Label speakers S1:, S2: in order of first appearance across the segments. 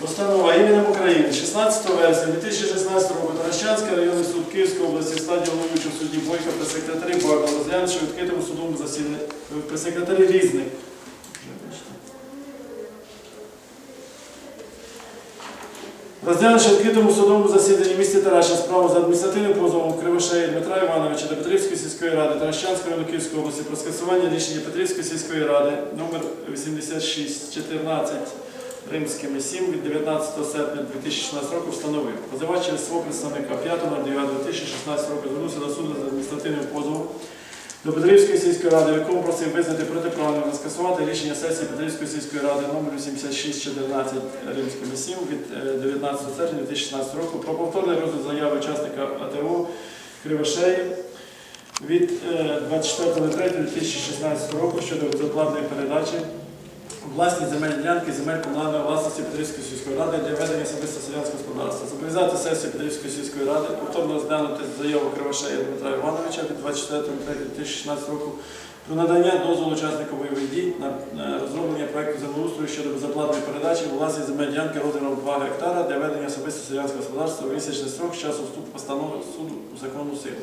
S1: Постанова іменем України 16 вересня 2016 року Таращанський районний суд Київської області стадії головуючого судді Бойка при секретарі Бака розглянувши відкритому судовому засіданні при секретарі різних. Розглянувши відкритому судовому засіданні місті Тараща справу за адміністративним позовом Кривошея Дмитра Івановича до Петрівської сільської ради Таращанської Київської області про скасування рішення Петрівської сільської ради номер 8614 римськими 7 від 19 серпня 2016 року встановив. Позивач через свого представника 5.09.2016 року звернувся до суду з адміністративним позовом до Петрівської сільської ради, в якому просив визнати протиправним та скасувати рішення сесії Петрівської сільської ради номер 8614 римськими 7 від е, 19 серпня 2016 року про повторний розгляд заяви учасника АТО Кривошеї від е, 24.03.2016 року щодо безоплатної передачі власні земельні ділянки земель комунальної власності Петрівської сільської ради для ведення особисто селянського господарства. Зобов'язати сесію Петрівської сільської ради повторно розглянути заяву Кривошея Дмитра Івановича від 24.03.2016 року про надання дозволу учаснику бойових дій на розроблення проекту землеустрою щодо безоплатної передачі власні земельні ділянки розміром 2 гектара для ведення особисто селянського господарства у місячний строк з часу вступу постанови суду у законну силу.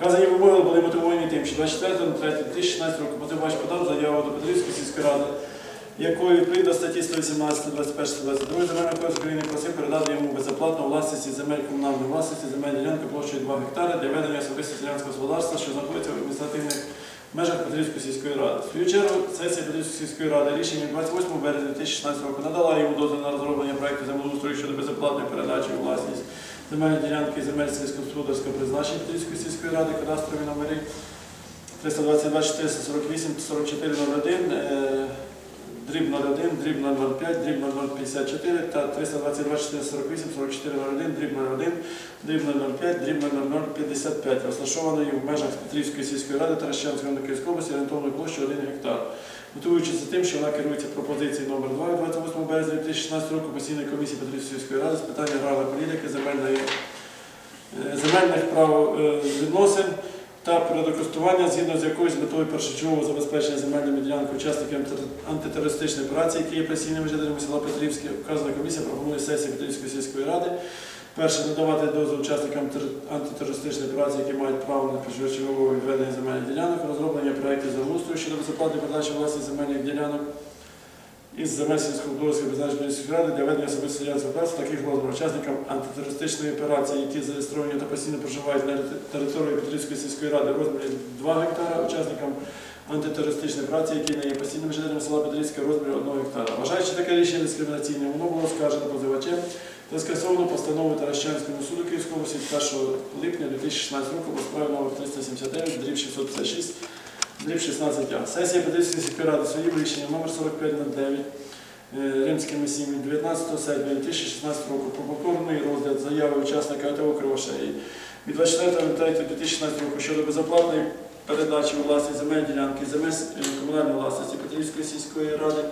S1: Вказані вимоги були мотивовані тим, що 24.03.2016 року позивач подав заяву до Петрівської сільської ради, якою відповідно статті 118, 21, 22 Земельного кодексу України просив передати йому безоплатно у власності земель комунальної власності земель ділянки площею 2 гектари для ведення особисто селянського господарства, що знаходиться в адміністративних межах Петрівської сільської ради. В свою чергу сесія Петрівської сільської ради рішенням 28 березня 2016 року надала йому дозвіл на розроблення проекту землеустрою щодо безоплатної передачі у власність земельної ділянки земель сільськогосподарського призначення Петрівської сільської ради, кадастрові номери 322 448 44 01, е, дріб 01, дріб 005, дріб 0054 та 322 448 44 01, дріб 01, дріб 005, дріб 0055, розташованої в межах Петрівської сільської ради Таращанської Київської області орієнтовною площею 1 гектар. Мотивуючись тим, що вона керується пропозицією номер 2 від 28 березня 2016 року постійної комісії Петрівської сільської ради з питань аграрної політики, е, земельних прав е, та природокористування, згідно з якою з метою першочергового забезпечення земельними ділянками учасників антитерористичної операції, які є постійними жителями села Петрівське, вказана комісія пропонує сесії Петрівської сільської ради. Перше, надавати дозвіл учасникам антитерористичної операції, які мають право на першочергове відведення земельних ділянок, розроблення проєктів землеустрою щодо безоплатної передачі власних земельних ділянок із земель сільськогосподарської призначення сільської ради для ведення особисто селянського працю таких розмірів учасникам антитерористичної операції, які зареєстровані та постійно проживають на території Петрівської сільської ради в розмірі 2 гектара, учасникам антитерористичної праці, які не є постійними жителями села Петрівське в розмірі 1 гектара. Вважаючи таке рішення дискримінаційним, воно було оскаржено позивачем та скасовано постанову Таращанському суду Київської області 1 липня 2016 року по справі номер 379, дріб 656, дріб 16А. Сесія Петрівської сільської ради своїм рішенням номер 4509 е, римськими 7 19 серпня 2016 року про повторний розгляд заяви учасника АТО Кривошеї від 24.03.2016 року щодо безоплатної передачі у власність земель ділянки земель е, комунальної власності Петрівської сільської ради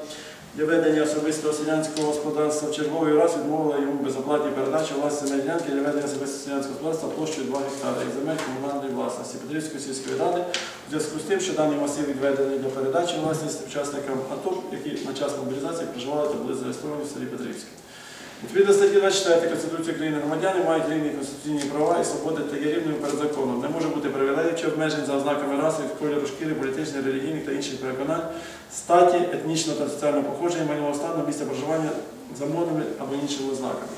S1: для ведення особистого селянського господарства в черговий раз відмовила йому безоплатній передачі у власність ділянки для ведення особистого селянського господарства площею 2 гектари і земель комунальної власності Петрівської сільської ради у зв'язку з тим, що даний масив відведений для передачі власності учасникам АТО, які на час мобілізації проживали та були зареєстровані в селі Петрівське. Відповідно статті 24 Конституції України громадяни мають рівні конституційні права і свободи та є рівними перед законом. Не може бути привілеїв чи обмежень за ознаками раси, кольору шкіри, політичних, релігійних та інших переконань, статі, етнічного та соціального походження, майнового стану, місця проживання за мовними або іншими ознаками.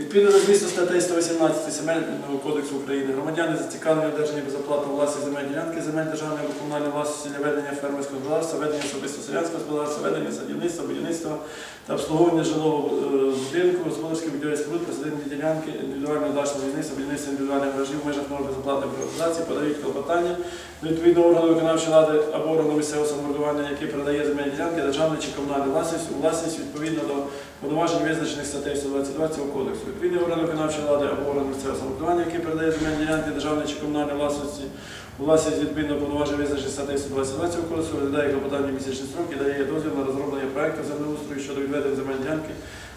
S1: Відповідно до змісту статей 118 Земельного кодексу України, громадяни зацікавлені одержанні безоплатно власні земель ділянки, земель державної або комунальної власності для ведення фермерського господарства, ведення особисто селянського господарства, ведення садівництва, будівництва та обслуговування жилого е, будинку, господарських будівель споруд, присадибні ділянки, індивідуального дачного будівництва, будівництва індивідуальних гаражів в межах норм безоплатної приватизації, подають клопотання до відповідного органу виконавчої влади або органу місцевого самоврядування, який передає земельні ділянки державної чи комунальної власність у власність відповідно до повноважень визначених статтею 122 цього кодексу. Відповідний орган виконавчої влади або орган місцевого самоврядування, який передає земельні ділянки державної чи комунальної власності власність відповідно повноважень визначених статтею 122 цього кодексу, розглядає клопотання в місячний строк і дає дозвіл на розроблення проекту землеустрою щодо відведення земельної ділянки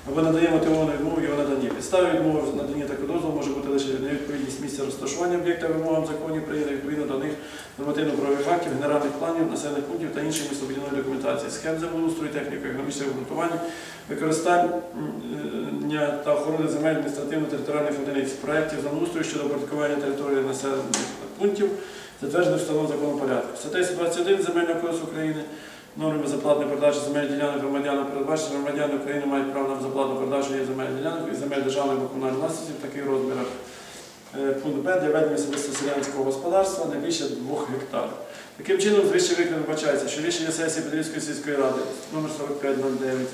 S1: або надаємо мотивовану відмову його наданні. Підстави відмови в наданні такого дозволу може бути лише невідповідність місця розташування об'єкта вимогам законів України відповідно до них нормативно-правових актів, генеральних планів, населених пунктів та іншої містобудівної документації, схем землеустрою, техніко-економічного обґрунтування, використання та охорони земель адміністративно-територіальних одиниць, проєктів землеустрою щодо опорядкування території населених пунктів, затверджених встановленим законом порядку. Статтею 121 Земельного кодексу України Норми безоплатної продажі земель ділянок громадянам передбачено, що громадяни України мають право на безоплатну продажу їх земельних ділянок і земель державної або комунальної власності в таких розмірах. Е, Пункт Б для ведення особисто селянського господарства не більше 2 гектарів. Таким чином, з вище вбачається, що рішення сесії Петрівської сільської ради номер 4509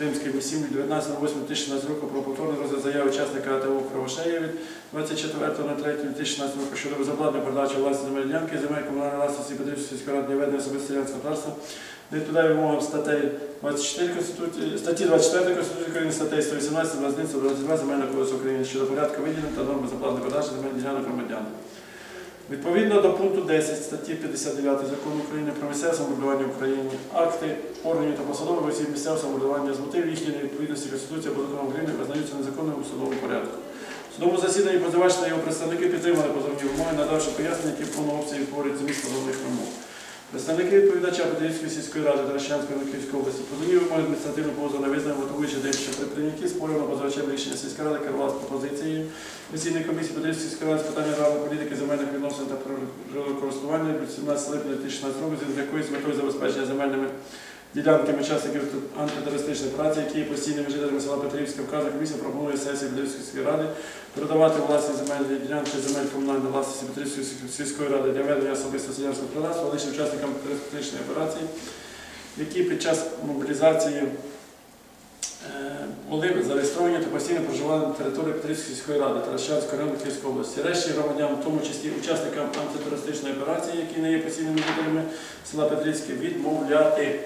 S1: Римський 7 від 19.08.2016 року про повторний розгляд заяви учасника АТО Кривошея від 24.03.2016 року щодо безоплатної передачі власної земельної ділянки земель комунальної власності Петрівської сільської ради для ведення особисто селянського господарства відповідає вимогам статей 24 Конституції, статті 24 Конституції України, статей 118, 21, 122 Земельного кодексу України щодо порядку виділення та норм безоплатної передачі земельних ділянок громадянам. Відповідно до пункту 10 статті 59 Закону України про місцеве самоврядування в Україні, акти органів та посадових осіб місцевого самоврядування з мотивів їхньої невідповідності Конституції або закону України визнаються незаконним у судовому порядку. В судовому засіданні позивач та його представники підтримали позовні вимоги, надавши пояснення, які в повному обсязі говорять зміст позовних вимог. Представники відповідача Подільської сільської ради та Київської області позовні вимоги адміністративну позову на визнання, мотивуючи день, що при прийнятті спорів на позивачем рішення сільської ради керувалася пропозицією Місійної комісії Петрівської сільської ради з питань аграрної політики, земельних відносин та природокористування від 17 липня 2016 року, з якої з метою забезпечення земельними ділянками учасників антитерористичної праці, які є постійними жителями села Петрівська, вказана комісія пропонує сесії Петрівської ради передавати власні земельні ділянки земель комунальної власності Петрівської сільської ради для ведення особисто селянського господарства лише учасникам терористичної операції, які під час мобілізації е, були зареєстровані та постійно проживали на території Петрівської сільської ради та Рощанської району Київської області. Решті громадян, в тому числі учасникам антитерористичної операції, які не є постійними жителями села Петрівське, відмовляти.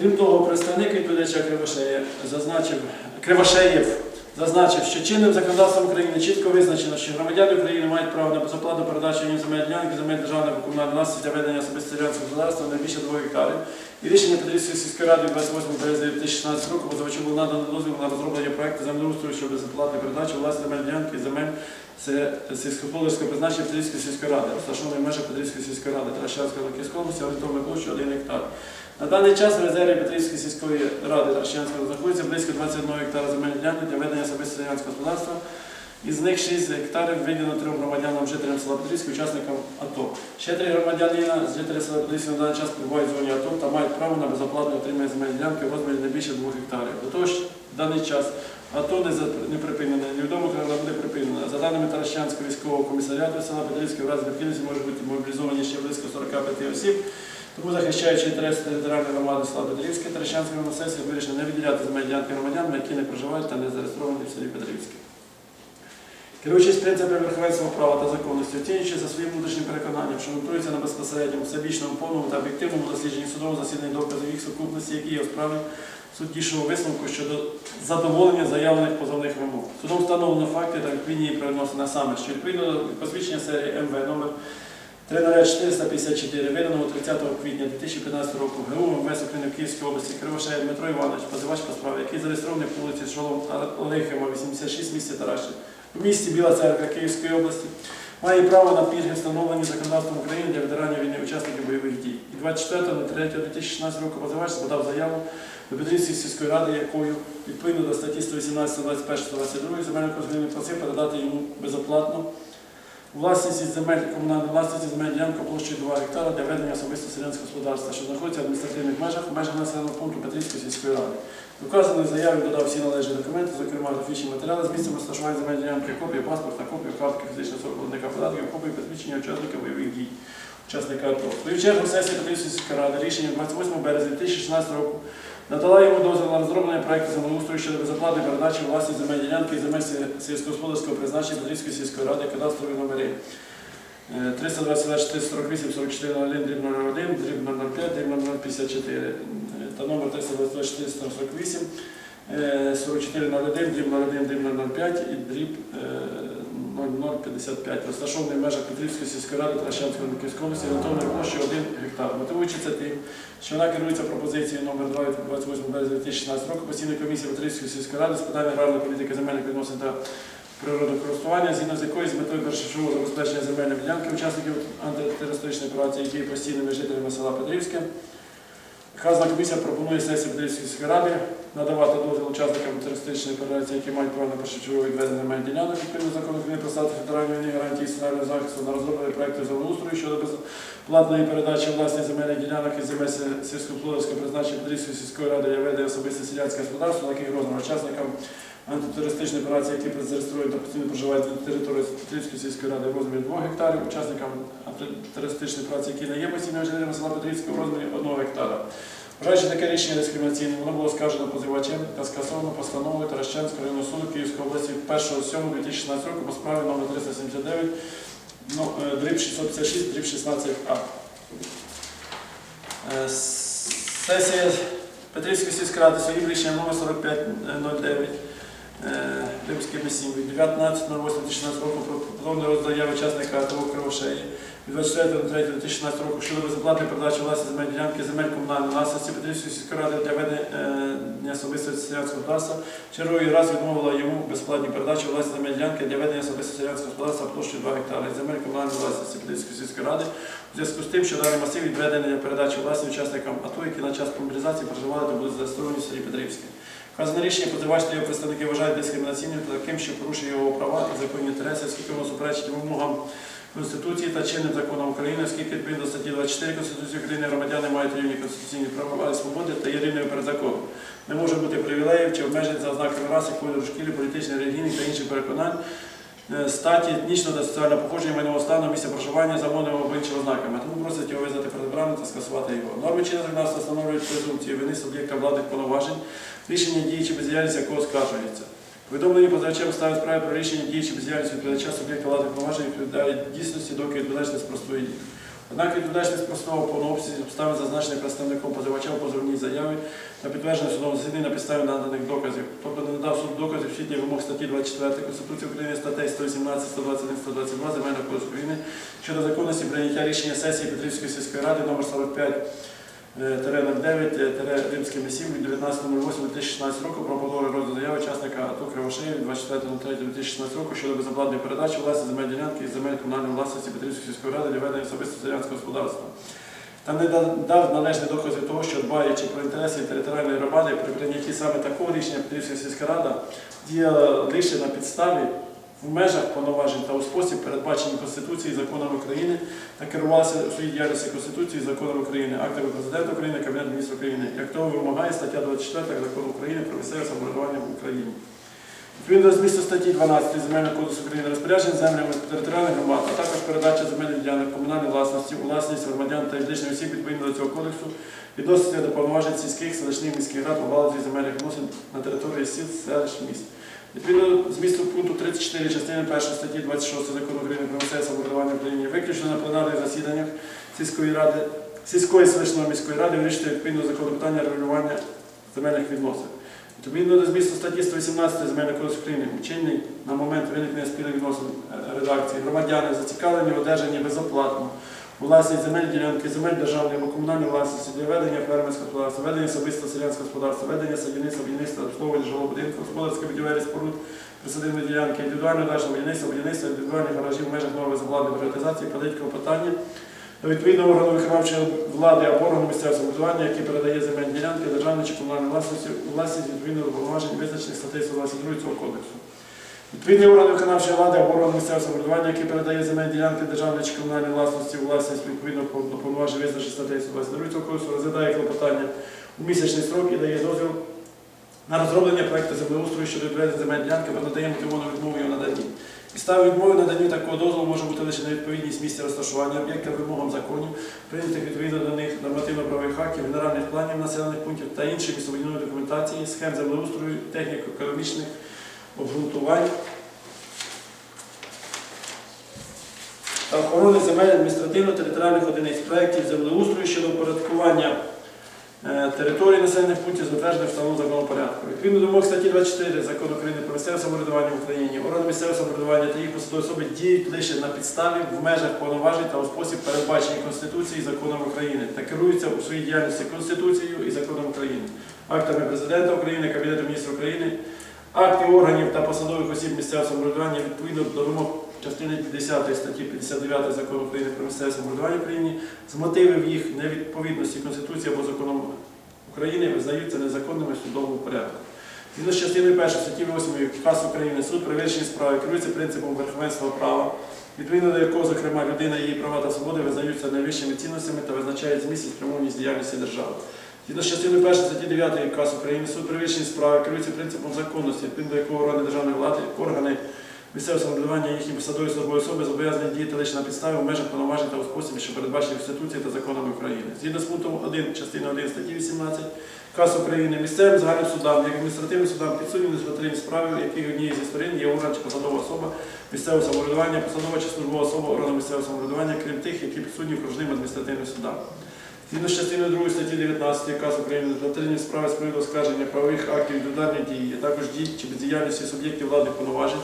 S1: Крім того, представник відповідача Кривошея зазначив, Кривошеєв зазначив, що чинним законодавством України чітко визначено, що громадяни України мають право на безоплатну передачу їм земель ділянки, земель державної або комунальної власності для ведення особисто селянського господарства не більше 2 гектарів. І рішення Петрівської сільської ради 28 березня 2016 року позивачу було надано дозвіл на розроблення проекту землеустрою щодо безоплатної передачі власної земель ділянки і земель сільськогосподарського призначення Петрівської сільської ради, розташованої в межах Петрівської сільської ради та Луківської області, орієнтовною площею 1 гектар. На даний час в резерві Петрівської сільської ради Рощанського знаходиться близько 21 гектара земельної ділянки для ведення особисто селянського господарства. Із них 6 гектарів виділено трьом громадянам, жителям села Петрівське, учасникам АТО. Ще три громадянина з жителів села Петрівське на даний час перебувають в зоні АТО та мають право на безоплатне отримання земельної ділянки в розмірі не більше 2 гектарів. До того ж, в даний час АТО не, припинене, невідомо коли вона буде припинена. За даними Таращанського військового комісаріату села Петрівське, в разі необхідності може бути мобілізовані ще близько 45 осіб. Тому, захищаючи інтереси територіальної громади села Петрівське, Таращанська на сесії вирішено не виділяти земельні ділянки громадянам, які не проживають та не зареєстровані в селі Петрівське. Керуючись принципами верховенства права та законності, оцінюючи за своїм внутрішнім переконанням, що ґрунтується на безпосередньому, всебічному, повному та об'єктивному дослідженні судового засідання доказів їх сукупності, які є у справі суддішого висновку щодо задоволення заявлених позовних вимог. Судом встановлено факти та відповідні її саме, що відповідно до посвідчення серії МВ номер 3454, виданого 30 квітня 2015 року ГУ МВС України в Київській області Кривошея Дмитро Іванович, позивач по справі, який зареєстрований по вулиці Шолом Олехова, 86, місті Тараші, в місті Біла Церква Київської області, має право на пільги, встановлені законодавством України для ветеранів війни учасників бойових дій. І 24.03.2016 року позивач подав заяву до Петрівської сільської ради, якою відповідно до статті 118, 21, 22 земельного кодексу просив передати йому безоплатно Власність земель комунальної власності земель ділянка площею 2 гектара для ведення особисто селянського господарства, що знаходиться в адміністративних межах в межах населеного пункту Петрівської сільської ради. Вказаної заяві додав всі належні документи, зокрема графічні матеріали з місцем розташування земель ділянки, копію паспорта, копію картки фізичного платника податків, копію посвідчення учасника бойових дій, учасника АТО. В чергу сесія Петрівської сільської ради рішенням 28 березня 2016 року надала йому дозвіл на розроблення проекту землеустрою щодо безоплатної передачі власні земель ділянки і земель сільськогосподарського призначення Петрівської сільської ради кадастрові номери. Е, 324 48 44 01 дріб 01, дріб 005, дріб 054 е, та номер 324 48 е, 44 01, дріб 01, дріб 005 і дріб е, 0055, розташований в межах Петрівської сільської ради Тращанської Луківської області, орієнтовною площею 1 гектар. Мотивуючи це тим, що вона керується пропозицією номер 2 від 28 березня 2016 року постійної комісії Петрівської сільської ради з питань аграрної політики земельних відносин та природокористування, згідно з якою з метою першочергового забезпечення земельної ділянки учасників антитерористичної операції, які є постійними жителями села Петрівське, Вказана комісія пропонує сесії Петрівської сільської ради надавати дозвіл учасникам терористичної операції, які мають право на першочергове відведення земельних ділянок, відповідно закону України про статус федеральної війни гарантії соціального захисту на розроблення проєкту землеустрою щодо безплатної передачі власних земельних ділянок із земель сіль- сільськогосподарського призначення Петрівської сільської ради для ведення особисте селянське господарство, на розмір учасникам антитерористичної операції, які зареєстровані та постійно проживають на території Петрівської сільської ради в розмірі 2 гектарів, учасникам антитерористичної операції, які не є постійними жителями села Петрівського в розмірі 1 гектара. Вважаючи таке рішення дискримінаційним, воно було скажено позивачем та скасовано постановою Таращанського районного суду Київської області 1.7.2016 року по справі номер 379, ну, е, дріб 656, дріб 16А. Е, Сесія Петрівської сільської ради своїм рішенням номер 4509 е, Римськими 7 від 19.08.2016 року про повторний розгляд учасника АТО Кривошеї 24.03.2016 року щодо безоплатної передачі власні земельної ділянки земель комунальної власності Петрівської сільської ради для ведення особистого селянського господарства. Черговий раз відмовила йому в безплатній передачі власні земельної ділянки для ведення особистого селянського господарства площею 2 гектари земель комунальної власності Петрівської сільської ради у зв'язку з тим, що даний масив відведений для передачі власні учасникам АТО, які на час мобілізації проживали та були зареєстровані в селі Петрівське. Вказане рішення позивач та його представники вважають дискримінаційним та таким, що порушує його права і законні інтереси, оскільки воно суперечить вимогам Конституції та чинним законам України, оскільки відповідно статті 24 Конституції України громадяни мають рівні конституційні права і свободи та є рівними перед законом. Не може бути привілеїв чи обмежень за ознаками раси, кольору шкіри, політичних, релігійних та інших переконань, е, статі, етнічного та соціального походження, майнового стану, місця проживання за мовними або іншими ознаками. Тому просить його визнати передбраним та скасувати його. Норми чинного законодавства встановлюють презумпцію вини суб'єкта владних повноважень, рішення дії чи бездіяльність якого скаржується. Повідомлені позивачем ставить справи про рішення дії чи бездіяльність відповідача суб'єкта владних повноважень відповідає дійсності, доки не спростує їх. Однак відповідач не спростував в повному обсязі обставин, зазначених представником позивача в позовній заяві та підтверджених судовому засіданні на підставі наданих доказів. Тобто не надав суд доказів світлі вимог статті 24 Конституції України, статей 118, 121, 122 Земельного кодексу України щодо законності прийняття рішення сесії Петрівської сільської ради номер 45 09 римськими 7 від 19.08.2016 року про подори розгляду заяви учасника АТО Кривошеї від 24.03.2016 року щодо безоплатної передачі власні земельної ділянки із земель комунальної власності Петрівської сільської ради для ведення особистого селянського господарства. Та не да- дав належні докази того, що дбаючи про інтереси територіальної громади при прийнятті саме такого рішення Петрівська сільська рада діяла лише на підставі в межах повноважень та у спосіб, передбачений Конституцією і законами України, та керувалася у своїй діяльності Конституцією і законами України, актами Президента України, Кабінету міністрів України, як того вимагає стаття 24 Закону України про місцеве самоврядування в Україні. Відповідно до змісту статті 12 Земельного кодексу України розпорядження землями територіальних громад, а також передача земельних ділянок комунальної власності у власність громадян та юридичних осіб відповідно до цього кодексу відноситься до повноважень сільських, селищних міських рад у галузі земельних відносин на території сіл, селищ, міст. Відповідно змісту пункту 34 частини 1 статті 26 Закону України про місцеве самоврядування в Україні виключно на пленарних засіданнях сільської ради, сільської селищної міської ради вирішити відповідно до закону питання регулювання земельних відносин. Відповідно до змісту статті 118 Земельного кодексу України, чинний на момент виникнення спільних відносин е, редакції, громадяни зацікавлені в безоплатно власність земель ділянки, земель державної або комунальної власності для ведення фермерського господарства, ведення особистого селянського господарства, ведення садівництва, будівництва, обслуговування жилого будинку, господарських будівель споруд, присадибної ділянки, індивідуального дачного будівництва, будівництва, індивідуальних гаражів в межах нової забладної приватизації, податкового питання до відповідного органу виконавчої влади або органу місцевого самоврядування, який передає земельні ділянки державної чи комунальної власності власність відповідно до повноважень визначених статей 122 цього кодексу. Відповідний орган виконавчої влади або орган місцевого самоврядування, який передає земельні ділянки державної чи комунальної власності у власність відповідно повноважень визначених статей 122 цього кодексу, розглядає клопотання у місячний строк і дає дозвіл на розроблення проекту землеустрою щодо відведення земельної ділянки, або надає мотивовану відмову його наданні. Підстави відмови наданню такого дозволу може бути лише невідповідність місця розташування об'єкта вимогам законів, прийнятих відповідно до них нормативно-правових актів, генеральних планів населених пунктів та іншої містобудівної документації, схем землеустрою, техніко-економічних обґрунтувань та охорони земель адміністративно-територіальних одиниць проєктів землеустрою щодо упорядкування е, території населених пунктів затверджених встановленого законом порядку. Відповідно до вимог статті 24 Закону України про місцеве самоврядування в Україні, органи місцевого самоврядування та їх посадові особи діють лише на підставі в межах повноважень та у спосіб передбачені Конституцією і законом України та керуються у своїй діяльності Конституцією і законом України, актами Президента України, Кабінету міністрів України, актів органів та посадових осіб місцевого самоврядування відповідно до вимог частини 10 статті 59 Закону України про місцеве самоврядування в з мотивів їх невідповідності Конституції або законом України визнаються незаконними в судовому порядку. Згідно з частиною 1 статті 8 КАС України суд при справи керується принципом верховенства права, відповідно до якого, зокрема, людина, її права та свободи визнаються найвищими цінностями та визначають зміст і спрямованість діяльності держави. Згідно з частиною 1 статті 9 КАС України суд при вирішенні справи керується принципом законності, відповідно до якого органи державної влади, органи місцевого самоврядування, їхні посадові службові особи зобов'язані діяти лише на підставі в межах повноважень та у спосіб, що передбачені Конституцією та законами України. Згідно з пунктом 1 частини 1 статті 18 КАС України місцевим загальним судам, як адміністративним судам підсуднім незготовлені справи, яких однією зі сторін є орган чи посадова особа місцевого самоврядування, посадова чи службова особа органу місцевого самоврядування, крім тих, які підсудні окружним адміністративним судам. Згідно з частиною 2 статті 19 КАС України адміністративні справи з приводу оскарження правових актів індивідуальної дії, а також дій чи бездіяльності суб'єктів владних повноважень,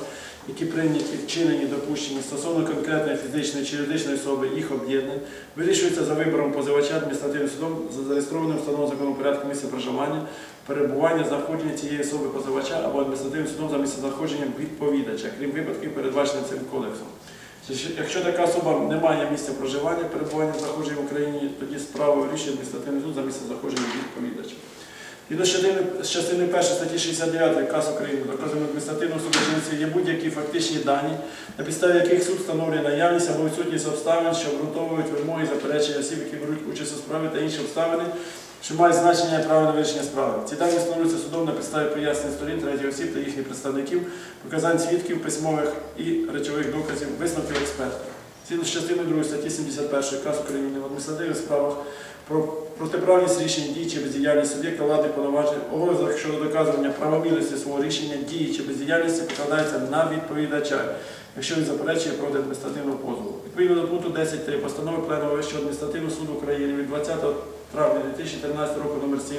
S1: які прийняті, вчинені, допущені стосовно конкретної фізичної чи юридичної особи, їх об'єднань, вирішується за вибором позивача адміністративним судом за зареєстрованим встановленим законом порядку місця проживання, перебування, знаходження цієї особи позивача або адміністративним судом за місце знаходження відповідача, крім випадків, передбачених цим кодексом. Якщо- така особа не має місця проживання, перебування захожі в Україні, тоді справу вирішує адміністративний суд за місце заходження відповідача. Згідно з частини- 1 статті 69 КАС України доказом адміністративного судочинця є будь-які фактичні дані, на підставі яких суд встановлює наявність або відсутність обставин, що обґрунтовують вимоги заперечення осіб, які беруть участь у справі та інші обставини, що мають значення і право на вирішення справи. Ці дані встановлюються судом на підставі пояснень сторін третіх осіб та їхніх представників, показань свідків, письмових і речових доказів, висновків експертів. Згідно з частиною 2 статті 71 КАС України в адміністративних справах про протиправність рішень дій чи бездіяльність суб'єкта влади повноважень, обов'язок щодо доказування правомірності свого рішення, дії чи бездіяльності покладається на відповідача, якщо він заперечує проти адміністративного позову. Відповідно до пункту 10.3 постанови Пленного Вищого адміністративного суду України від 20 травня 2014 року номер 7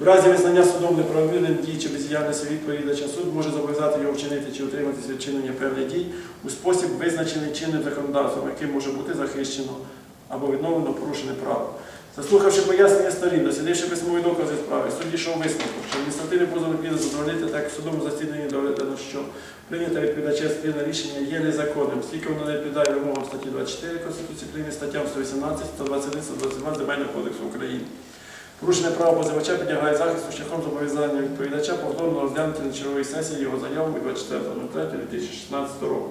S1: в разі визнання судом неправомірним дій чи бездіяльності відповідача суд може зобов'язати його вчинити чи утриматися від вчинення певних дій у спосіб, визначений чинним законодавством, яким може бути захищено або відновлено порушене право. Заслухавши пояснення сторін, дослідивши письмові докази справи, суд дійшов висновку, що адміністративний позов необхідно задовольнити, так в судовому засіданні доведено, що прийняте відповідача спільне рішення є незаконним, оскільки воно не відповідає вимогам статті 24 Конституції України, статтям 118, 121, 122 Земельного кодексу України. Порушене право позивача підлягає захисту шляхом зобов'язання відповідача повторно розглянути на черговій сесії його заяву від 24.03.2016 року.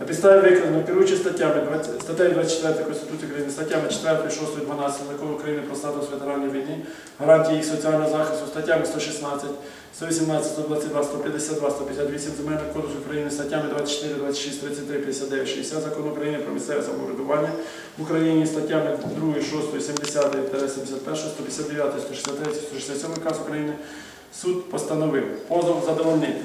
S1: На підставі викладено керуючи статтями статтею 24 Конституції України, статтями 4, 6, 12 Закону України про статус ветеранів війни, гарантії їх соціального захисту, статтями 116, 118, 122, 152, 158 Земельного кодексу України, статтями 24, 26, 33, 59, 60 Закону України про місцеве самоврядування в Україні, статтями 2, 6, 70, 71, 159, 163, 167 КАС України, суд постановив позов задовольнити.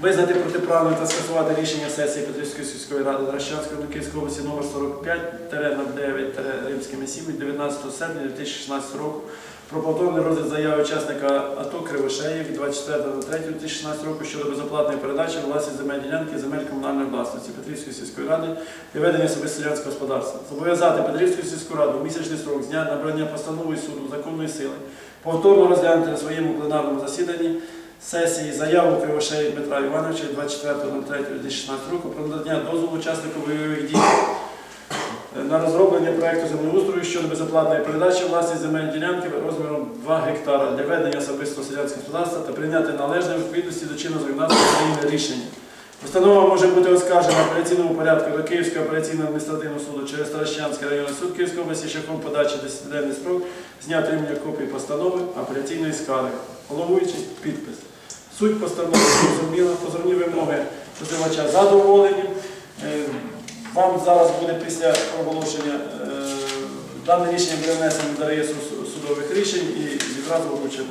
S1: Визнати протиправним та скасувати рішення сесії Петрівської сільської ради Дращанської Луківської області номер 45 римськими 7 від 19 серпня 2016 року про повторний розгляд заяви учасника АТО Кривошеї від 24.03.2016 року щодо безоплатної передачі власність земель ділянки земель комунальної власності Петрівської сільської ради для ведення селянського господарства. Зобов'язати Петрівську сільську раду в місячний строк з дня набрання постанови суду законної сили повторно розглянути на своєму пленарному засіданні сесії заяву Кривошеї Дмитра Івановича від 24.03.2016 року про надання дозволу учаснику бойових дій е, на розроблення проекту землеустрою щодо безоплатної передачі власність земельної ділянки розміром 2 гектара для ведення особистого селянського господарства та прийняти належне відповідності до чинного законодавства України рішення. Постанова може бути оскаржена в апеляційному порядку до Київського апеляційного адміністративного суду через Таращанський районний суд Київської області шляхом подачі 10-денний строк з дня копії постанови апеляційної скарги. Головуючий підпис. Суть постанови зрозуміла, позовні вимоги позивача задоволені. Е, Вам зараз буде після оголошення е, дане рішення буде внесено до реєстру судових рішень і відразу вручено